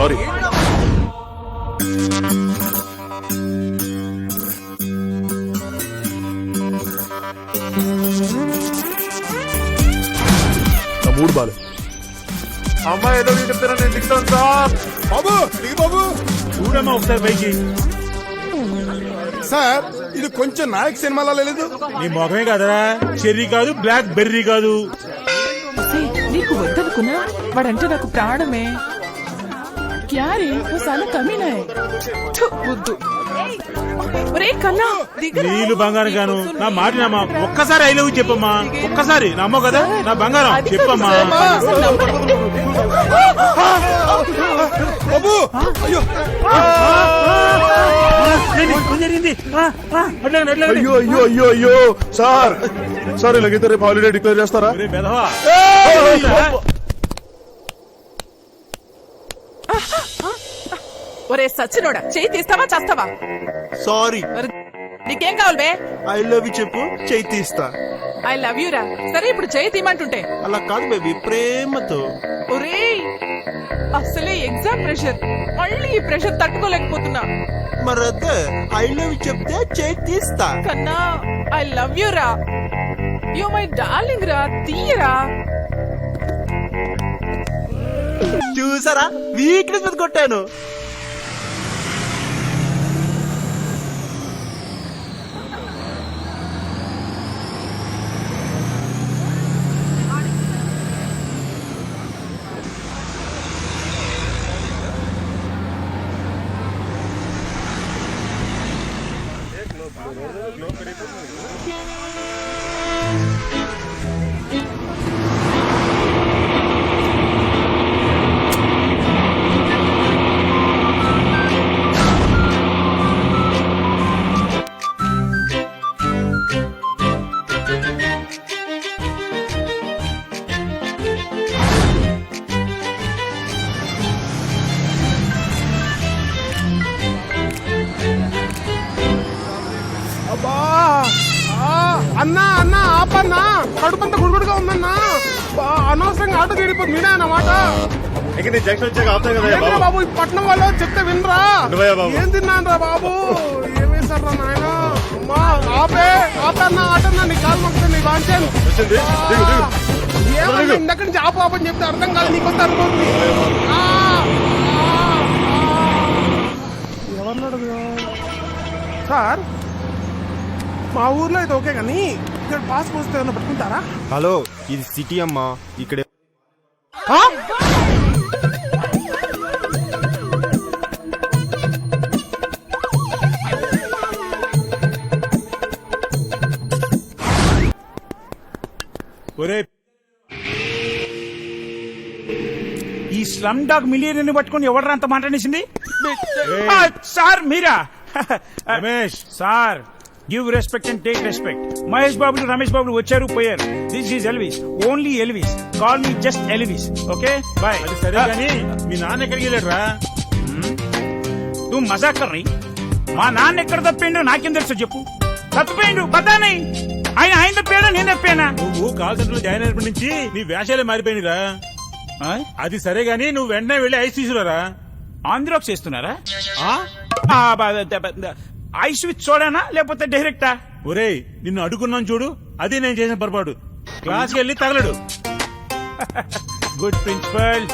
Sorry. నా మూడు బాలు. అమ్మాయి ఏదో చెప్తారా? నేను దిగుతాను సార్. బాబు దిగు బాబు. చూడమ్మా ఒకసారి పైకి. సార్ ఇది కొంచెం నాయక్ సినిమాలో లేదు? నీ మొఖమే కదరా. చెర్రీ కాదు బ్లాక్ బెర్రీ కాదు. నీకు వద్దనుకున్నా? వాడంటే నాకు ప్రాణమే. సాల కమీనా హై. థు, బుద్ధు ఒరే కన్నా. నీళ్ళు బంగారం గాను నా మాట నమ్మా ఒక్కసారి ఐ లవ్ చెప్పమ్మా ఒక్కసారి నమ్మో కదా నా బంగారం చెప్పమ్మా. బాబు అయ్యో జరిగింది ఆ, ఆ, అట్లాగండి, అట్లాగండి. అయ్యో అయ్యో అయ్యో అయ్యో సార్ సార్ ఇలాగైతే రేపు హాలిడే డిక్లేర్ చేస్తారా? ఒరే సచ్చినోడా చేయి తీస్తావా చేస్తావా? సారీ నీకేం కావాలి బే? ఐ లవ్ యూ చెప్పు చేయి తీస్తా. ఐ లవ్ యూ రా. సరే ఇప్పుడు చేయి తీయమంటుంటే. అలా కాదు బేబీ ప్రేమతో. ఒరే అసలే ఎగ్జామ్ ప్రెషర్ మళ్ళీ ఈ ప్రెషర్ తట్టుకోలేకపోతున్నా. మరి అదే ఐ లవ్ యూ చెప్తే చేయి తీస్తా. కన్నా ఐ లవ్ యూ రా. యు మై డార్లింగ్ రా తీయరా. చూసారా? వీక్నెస్ మీద కొట్టాను. No, pero కడుపంత గుడుగుడుగా ఉందన్నా. అనవసరంగా ఆటో తీడిపోతుంది మీరే అన్నమాట ఇక నీ జంక్షన్ వచ్చాక ఆపుతాం కదా ఏంట్రా బాబు? ఈ పట్నం వాళ్ళు చెప్తే వినరా? బాబు. ఏం తిన్నాను బాబు? ఏమేశారా నాయన? అమ్మా ఆపే ఆపన్నా ఆటన్నా నీ కాలు మొక్కుతుంది నీ వాంచాను వచ్చింది. దిగు, దిగు. ఏమన్నా ఇందక్కడి నుంచి ఆపు ఆపని చెప్తే అర్థం కాదు నీకు వస్తే అనుకోండి ఎవరినాడు సార్ మా ఊర్లో అయితే ఓకే కానీ ఇక్కడ పాస్ పోస్తే ఏమైనా పట్టుకుంటారా? హలో ఇది సిటీ అమ్మా. ఇక్కడ? ఒరే ఈ స్లమ్ డాగ్ మిలియన్ పట్టుకొని ఎవడరా అంత మాట్లాడేసింది? Sir Meera? Ramesh. Sir give respect and take respect Mahesh బాబులు రమేష్ బాబులు వచ్చారు పోయారు. This is Elvis only Elvis call me just Elvis okay bye సరే కానీ మీ నాన్న ఎక్కడికి వెళ్ళాడురా? నువ్వు మజాక్ కర్రీ మా నాన్న ఎక్కడ తప్పిండో నాకేం తెలుసు చెప్పు. తప్పిపోయిండు బతానై ఆయన ఆయన తప్పాడా నేను తప్పానా? నువ్వు కాల్ సెంటర్లో జాయిన్ అయినప్పటి నుంచి నీ వేషాలే మారిపోయినరా అది సరే గానీ నువ్వు వెంటనే వెళ్ళి ఐస్ తీసుకురారా? ఆంధ్రాక్స్ చేస్తున్నారా? ఐస్ విత్ చూడానా లేకపోతే డైరెక్టా? ఒరేయ్ నిన్ను అడుగున్నాను చూడు. అది నేను చేసిన పొరపాటు. క్లాస్కి వెళ్ళి తగలడు. Good principal.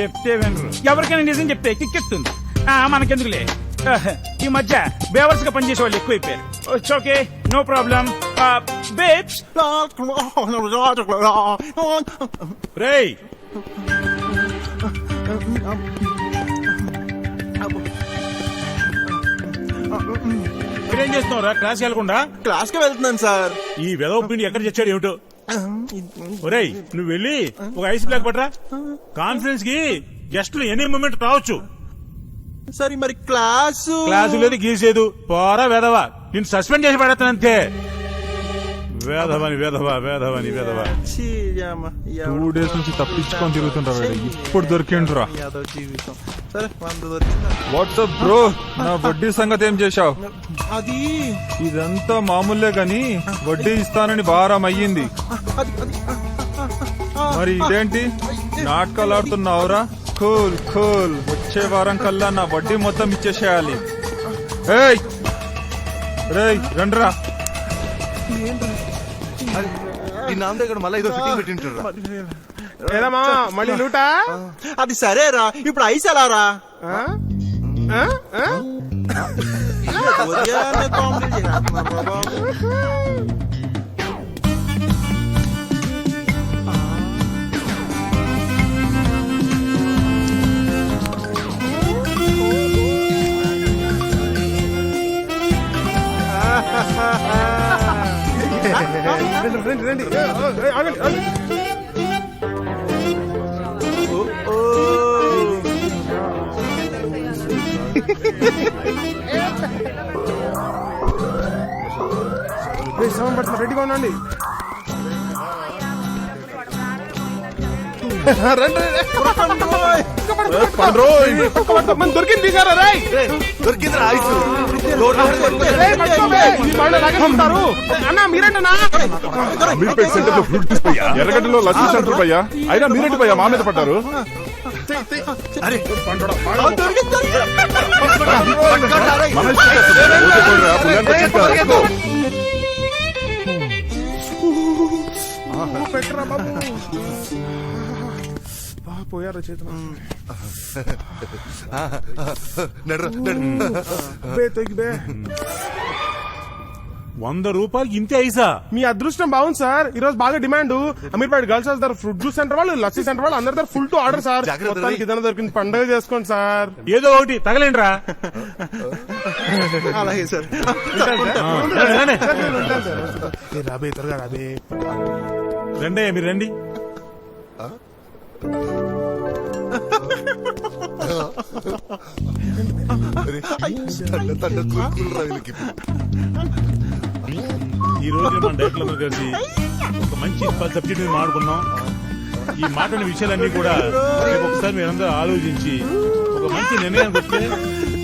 చెప్తే వినరు. ఎవరికైనా నిజం చెప్తే కిక్కెత్తుంది. ఆ, మనకెందుకులే. ఈ మధ్య బేవర్స్గా పనిచేసే వాళ్ళు ఎక్కువైపోయారు ఓకే నో ప్రాబ్లం. బేబ్స్. రేయ్ మీరేం చేస్తున్నారా క్లాస్ వెళ్ళకుండా? క్లాస్కి వెళ్తున్నాను సార్. ఈ వెదవ పిండి ఎక్కడ చచ్చాడు ఏమిటో? ఒరేయ్ నువ్వు వెళ్ళి ఒక ఐస్ బ్లాక్ పట్రా కాన్ఫరెన్స్కి గెస్ట్లు ఎనీ మూమెంట్ రావచ్చు. సరే మరి క్లాసు క్లాసు లేదు గీసేదు. పోరా వెదవా నేను సస్పెండ్ చేసి పడతాను అంతే. వేధవని వేధవ వేధవని వేధవ. టూ డేస్ నుంచి తప్పించుకొని తిరుగుతుంటా ఇప్పుడు దొరికిండ్రా. యాదో జీవితం. సరే వంద దొరికిందా? వాట్సాప్ బ్రో నా వడ్డీ సంగతి ఏం చేశావు? అది. ఇదంతా మామూలే గాని వడ్డీ ఇస్తానని భారం అయ్యింది. మరి ఇదేంటి? నాటకాలు ఆడుతున్నావురా కూల్ కూల్. వచ్చే వారం కల్లా నా వడ్డీ మొత్తం ఇచ్చేసేయాలి. ఏయ్! రేయ్ రండ్రా. ఈ నాన్న దగ్గర మళ్ళీ ఏదో ఫిట్టింగ్ పెట్టింటారా ఏదమ్మా మళ్ళీ లూటా? అది సరేరా ఇప్పుడు ఐస్ ఎలా రా? ఆ? రండి, రండి, శవం పడుతున్నా రెడీగా ఉండండి. దొరికింది తీసారా రాయ్. దొరికిందిరా ఐస్. రేయ్, అన్న మీరేంటన్నా అమీర్పేట్ సెంటర్లో ఫ్రూట్ జ్యూస్ భయ్యా ఎర్రగడ్డలో లస్సీ సెంటర్ భయ్యా అయినా మీరేంటి భయ్యా మా మీద పడ్డారు? పెట్టరా బాబు. పోయారు చేతులు? నడు నడు. బే తొగి బే. వంద రూపాయలు ఇంతే ఐసా? మీ అదృష్టం బాగుంది సార్. ఈ రోజు బాగా డిమాండ్. అమీర్పేట గర్ల్స్ హౌస్ దగ్గర ఫ్రూట్ జ్యూస్ సెంటర్ వాళ్ళు లస్సీ సెంటర్ వాళ్ళు అందరి దగ్గర ఫుల్ టు ఆర్డర్ సార్. మొత్తానికి. ఇదన్నా దొరికింది పండుగ చేసుకోండి సార్. ఏదో ఒకటి తగలేండ్రా. అలాగే సార్. రాబే త్వరగా రాబే రండి మీరు రండి. ఈ రోజు మన డైరెక్టర్లందరూ కలిసి ఒక మంచి సబ్జెక్ట్ మీద మాట్లాడుకున్నాం. ఈ మాట్లాడిన విషయాలన్నీ కూడా రేపు ఒకసారి మీరందరూ ఆలోచించి ఒక మంచి నిర్ణయానికి వస్తే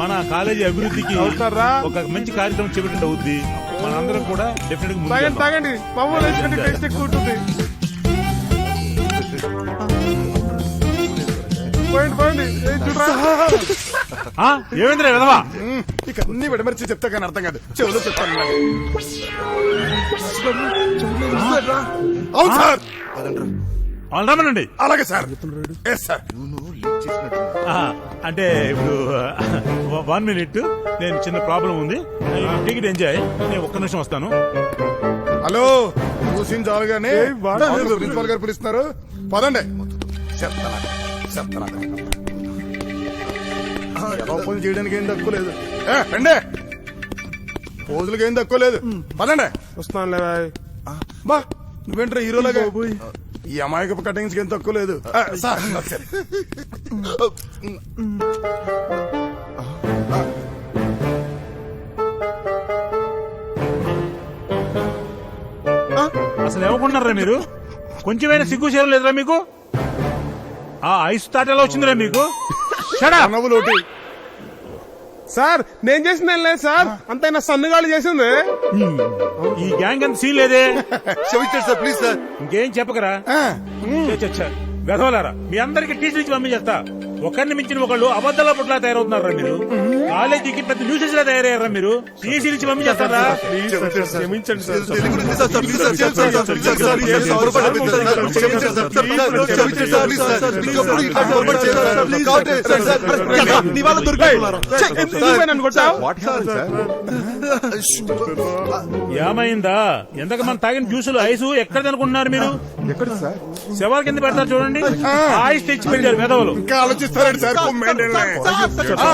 మన కాలేజీ అభివృద్ధికి అవుతారా? ఒక మంచి కార్యక్రమం చేపట్టినట్టు అవుద్ది. మనందరం కూడా డెఫినెట్గా తాగండి తాగండి. ఏమైందిరా విధవా ఇక అన్ని విడమర్చి చెప్తే కానీ అర్థం కాదు. చెవులు చెప్తాను. అవును సార్. రమ్మనండి అలాగే సార్. ఎస్ సార్ ఆ, అంటే ఇప్పుడు వన్ మినిట్ నేను చిన్న ప్రాబ్లం ఉంది. Ticket enjoy. నేను ఒక్క నిమిషం వస్తాను. హలో చూసిన చాలుగానే ప్రిన్సిపాల్ గారు పిలుస్తున్నారు. పదండి. చెప్తాను. చెప్తాను పనులు చేయడానికి ఏం తక్కువ లేదు. రండి. పోజులకి ఏం తక్కువ లేదు. పదండి. వస్తున్నానులే బాయ్. బా నువ్వేంట్రా హీరోలాగా? ఈ అమాయకపు కటింగ్స్ ఏం తక్కువ లేదు. అసలు ఏమనుకుంటున్నారా మీరు? కొంచెమైనా సిగ్గు చేయడం లేదురా మీకు? ఆ ఐస్ తాట ఎలా వచ్చిందిరా మీకు? షడా నవ్వులు ఒకటి సార్ నేను చేసింది ఏం లేదు సార్. అంతైనా సన్నుగాళ్ళు చేసింది. ఈ గ్యాంగ్ అంత సీన్ లేదే. క్షమించండి సార్ ప్లీజ్ సార్. ఇంకేం చెప్పకరా. వెధవలారా మీ అందరికి టీచర్ ఇచ్చి పంపించేస్తా. ఒకరిని మించిన ఒకళ్ళు అబద్ధాల పుట్ల తయారవుతున్నారా మీరు కాలేజీకి పెద్ద న్యూసెస్ లా తయారయ్యారా మీరు టీసీ ఇచ్చి పంపించేస్తారా క్షమించండి sir Telugu sir sir please sir sir sir please sir please sir పొరపాటు అయిపోయింది సార్ క్షమించండి సార్ సార్ క్షమించండి సార్ ప్లీజ్ సార్ ఇంకొకప్పుడు ఇట్లా పొరపాటు చేయరు sir please sir sir sir నీ వాళ్ళ దొరికిపోయినారు ఎందుకు పోయి నన్ను కొట్టావు ఏమైందా ఎంతకు మన తాగిన జ్యూసులు ఐసు ఎక్కడ అనుకుంటున్నారు మీరు ఎక్కడ సార్ శవాల కింద పెడతారు చూడండి ఐస్ తెచ్చి పెట్టారు వెధవలు ఇంకా ఆలోచిస్తారండి సార్ కుమ్మండి ఆ